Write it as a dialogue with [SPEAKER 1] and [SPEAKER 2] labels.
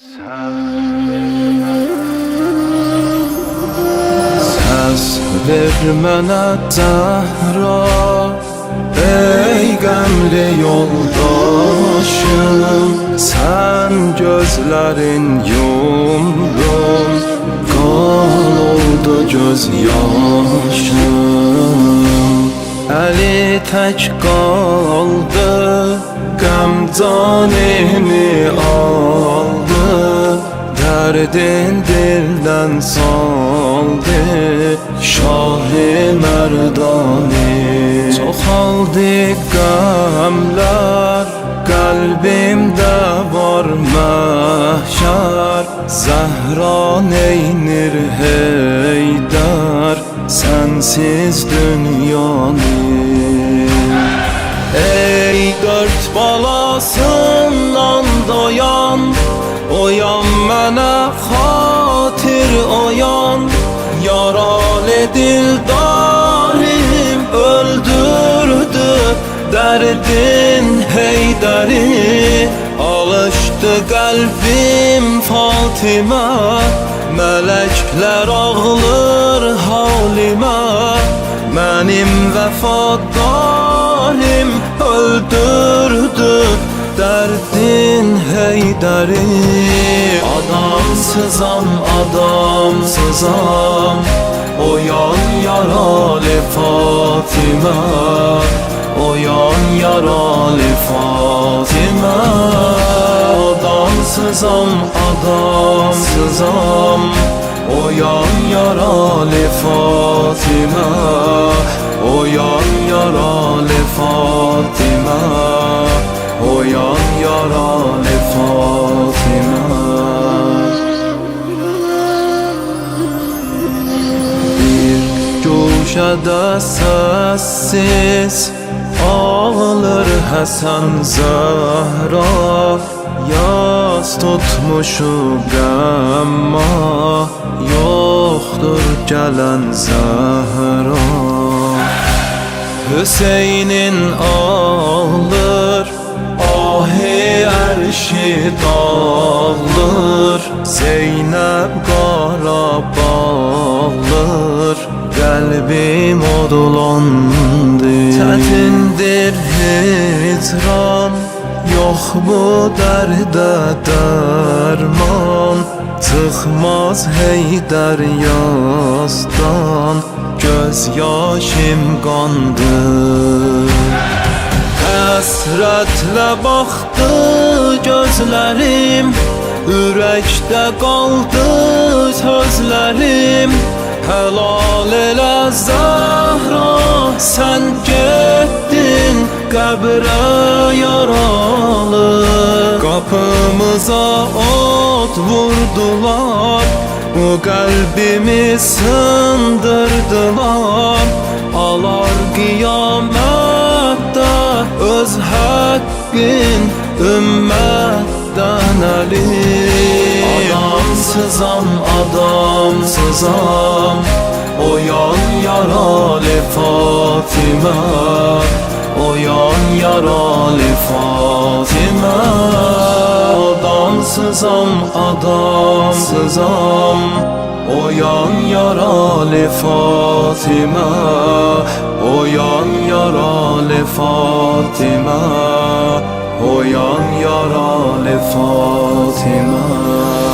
[SPEAKER 1] Səs ver mənə Zəhra Ey qəmli yoldaşım. Sən gözlərin yumdun Qan oldu göz yaşım. Əli tək qaldı Qəm canimi aldı Dərdin dildən saldı Şahi Mərdani Çoxaldı qəmlər Qəlbimdə var məhşər Zəhra neynir heydər Sensiz dünyanı. Ey dört balasından doyan Oyan mənə xatir oyan Yaralı dildarim öldürdü Dərdin heydəri Alışdı qəlbim Fatimə Mələklər ağlır halimə Mənim vəfadarım öldürdü Dərdin heydəri Adamsızam, adamsızam Oyan yaralı Fatimə Oyan yaralı Fatimə Adamsızam, adamsızam Oyan yaralı Fatimə Oyan yaralı Fatimə Oyan guşədə səssiz Ağlar Həsən Zəhra Yaz tutmuşu qəmma Yoxdur gələn Zəhra Hüseynin ağlar Ahi ərşi dağlar Zeynəb Qəlbim odlandı. Çətindir hicran Yox bu dərdə dərman Çıxmaz heydər yazdan Göz yaşım qandır Həsrətlə baxdı gözlərim Ürəkdə qaldı sözlərim Helal elə Zəhra Sən getdin qəbrə yaralı. Qapımıza od vurdular Bu qəlbimi sındırdılar. Alar qiyamətdə öz həqqin ümmətdən əli Adamsızam, adamsızam Oyan yaralı Fatimə Oyan yaralı Fatimə Adamsızam, adamsızam Oyan yaralı Fatimə Oyan yaralı Fatimə Oyan yaralı Fatimə